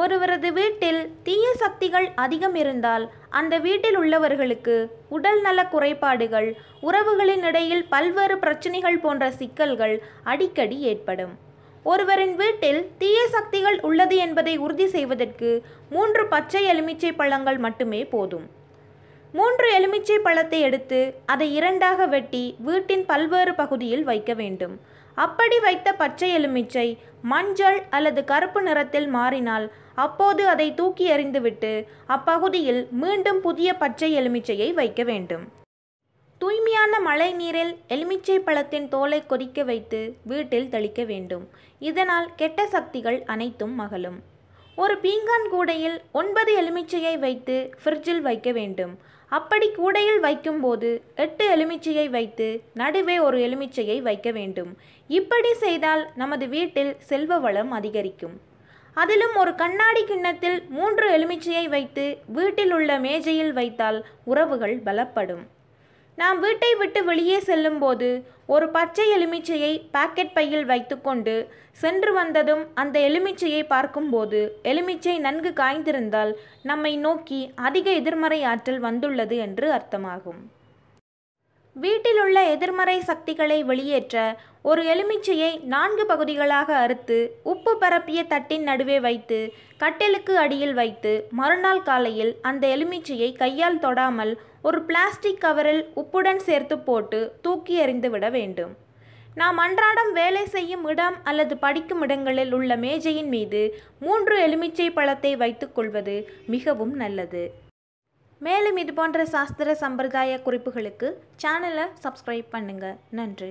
ஒருவரது வீட்டில் தீய சக்திகள் அதிகம் இருந்தால் அந்த வீட்டில் உள்ளவர்களுக்கு உடல் நல குறைபாடுகள் உறவுகளின் இடையில் பல்வேறு பிரச்சனைகள் போன்ற சிக்கல்கள் அடிக்கடி ஏற்படும். ஒருவரின் வீட்டில் தீய சக்திகள் உள்ளது என்பதை உறுதி செய்வதற்கு மூன்று பச்சை எலுமிச்சை பழங்கள் மட்டுமே போதும். மூன்று எலுமிச்சை பழத்தை எடுத்து அதை இரண்டாக வெட்டி வீட்டின் பல்வேறு பகுதியில் வைக்க வேண்டும். அப்படி வைத்த பச்சை எலுமிச்சை மஞ்சள் அல்லது கருப்பு நிறத்தில் மாறினால் அப்போது அதை தூக்கி எறிந்துவிட்டு அப்பகுதியில் மீண்டும் புதிய பச்சை எலுமிச்சையை வைக்க வேண்டும். தூய்மையான மழை நீரில் எலுமிச்சை பழத்தின் தோலை கொதிக்க வைத்து வீட்டில் தெளிக்க வேண்டும். இதனால் கெட்ட சக்திகள் அனைத்தும் மகளும். ஒரு பீங்கான் கூடையில் ஒன்பது எலுமிச்சையை வைத்து ஃப்ரிட்ஜில் வைக்க வேண்டும். அப்படி கூடையில் வைக்கும்போது எட்டு எலுமிச்சையை வைத்து நடுவே ஒரு எலுமிச்சையை வைக்க வேண்டும். இப்படி செய்தால் நமது வீட்டில் செல்வ வளம் அதிகரிக்கும். அதிலும் ஒரு கண்ணாடி கிண்ணத்தில் மூன்று எலுமிச்சையை வைத்து வீட்டில் உள்ள மேஜையில் வைத்தால் உறவுகள் பலப்படும். நாம் வீட்டை விட்டு வெளியே செல்லும்போது ஒரு பச்சை எலுமிச்சையை பாக்கெட் பையில் வைத்துக்கொண்டு சென்று வந்ததும் அந்த எலுமிச்சையை பார்க்கும்போது எலுமிச்சை நன்கு காய்ந்திருந்தால் நம்மை நோக்கி அதிக எதிர்மறை ஆற்றல் வந்துள்ளது என்று அர்த்தமாகும். வீட்டில் உள்ள எதிர்மறை சக்திகளை வெளியேற்ற ஒரு எலுமிச்சையை நான்கு பகுதிகளாக அறுத்து உப்பு பரப்பிய தட்டின் நடுவே வைத்து கட்டிலுக்கு அடியில் வைத்து மறுநாள் காலையில் அந்த எலுமிச்சையை கையால் தொடாமல் ஒரு பிளாஸ்டிக் கவரில் உப்புடன் சேர்த்து போட்டு தூக்கி எறிந்து விட வேண்டும். நாம் அன்றாடம் வேலை செய்யும் இடம் அல்லது படிக்கும் இடங்களில் உள்ள மேஜையின் மீது மூன்று எலுமிச்சை பழத்தை வைத்துக்கொள்வது மிகவும் நல்லது. மேலும் இது போன்ற சாஸ்திர சம்பிரதாய குறிப்புகளுக்கு சேனலை சப்ஸ்கிரைப் பண்ணுங்கள் நன்றி.